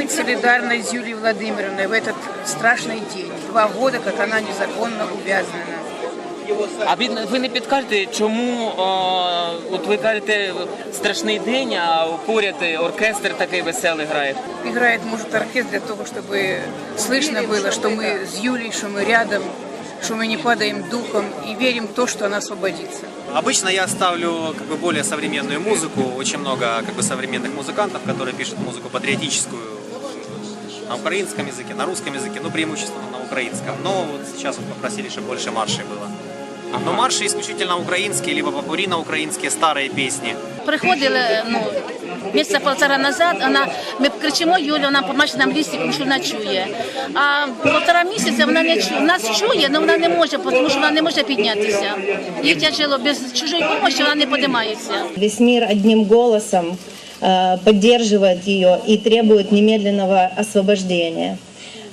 быть солидарной с Юлией Владимировной в этот страшный день. Два года, как она незаконно увязнена. А ви, ви не підкажете, чому е, от ви кажете страшний день, а поряд оркестр такий веселий грає? Играет, может, оркестр для того, чтобы слышно было, что мы с Юлей, что мы рядом, что мы не падаем духом и верим в то, что она освободится. Обычно я ставлю как бы более современную музыку. Очень много как бы современных музыкантов, которые пишут музыку патриотическую на украинском языке, на русском языке, ну преимущественно на украинском. Но вот сейчас вот попросили, чтобы больше маршей было. Но марши исключительно украинские, либо попури украинские старые песни. Приходили ну, місяця полтора назад, вона, ми кричимо Юлю, вона помаче нам лісі, тому що вона чує. А полтора місяця вона не чує. Нас чує, але вона не може, тому що вона не може піднятися. Їй тяжело, без чужої допомоги вона не піднімається. Весь мир одним голосом э, Поддерживает ее и требует немедленного освобождения.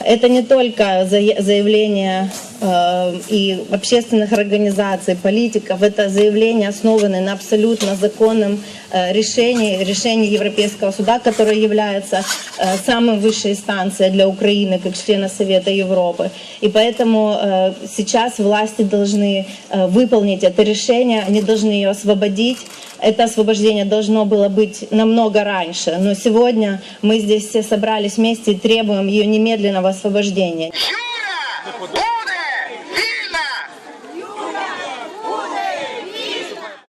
Это не только зая- заявление э, и общественных организаций, политиков, это заявления основаны на абсолютно законном э, решении, решении Европейского суда, которое является э, самой высшей инстанцией для Украины как члена Совета Европы. И поэтому э, сейчас власти должны э, выполнить это решение, они должны ее освободить. Это освобождение должно было быть намного раньше, но сегодня мы здесь все собрались вместе и требуем ее немедленного освобождения. Юля!